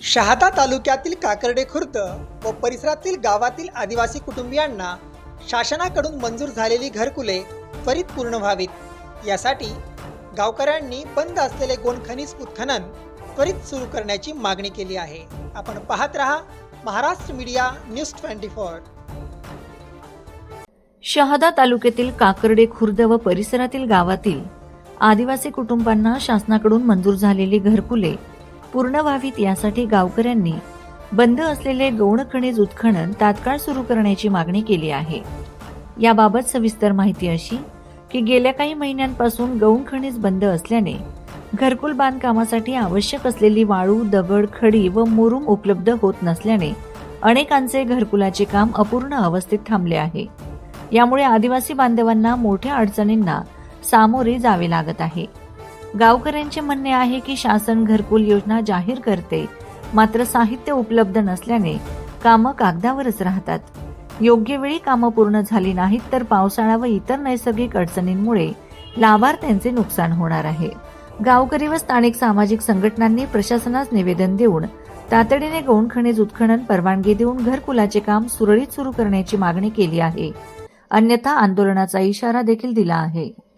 शहादा तालुक्यातील काकर्डे खुर्द व परिसरातील गावातील आदिवासी कुटुंबियांना शासनाकडून मंजूर झालेली घरकुले त्वरित पूर्ण व्हावीत. यासाठी गावकऱ्यांनी बंद असलेले गोंड खनिज उत्खनन त्वरित सुरू करण्याची मागणी केली आहे. आपण पाहत रहा Maharashtra media news twenty four. Shahada तालुक्यातील काकर्डे खुर्द व परिसरातील गावातील आदिवासी कुटुंबांना शासनाकडून मंजूर झालेली घरकुले पूर्ण व्हावीत यासाठी गावकऱ्यांनी बंद असलेले गौण खनिज उत्खनन तात्काळ सुरू करण्याची मागणी केली आहे. याबाबत सविस्तर माहिती अशी की गेल्या काही महिन्यांपासून गौण खनिज बंद असल्याने घरकुल बांधकामासाठी आवश्यक असलेली वाळू दगड खडी व मुरुम उपलब्ध होत नसल्याने अनेकांचे घरकुलाचे काम अपूर्ण अवस्थेत थांबले आहे. यामुळे आदिवासी बांधवांना मोठ्या अडचणींना सामोरे जावे लागत आहे. गावकऱ्यांचे म्हणणे आहे की शासन घरकुल योजना जाहीर करते. मात्र साहित्य उपलब्ध नसल्याने कामं कागदावरच राहतात. योग्य वेळी कामं पूर्ण झाली नाहीत तर पावसाळा व इतर नैसर्गिक अडचणींमुळे लाभार्थ्यांचे नुकसान होणार आहे. गावकरी व स्थानिक सामाजिक संघटनांनी प्रशासनास निवेदन देऊन तातडीने गौण उत्खनन परवानगी देऊन घरकुलाचे काम सुरळीत सुरू करण्याची मागणी केली आहे. अन्यथा आंदोलनाचा इशारा देखील दिला आहे.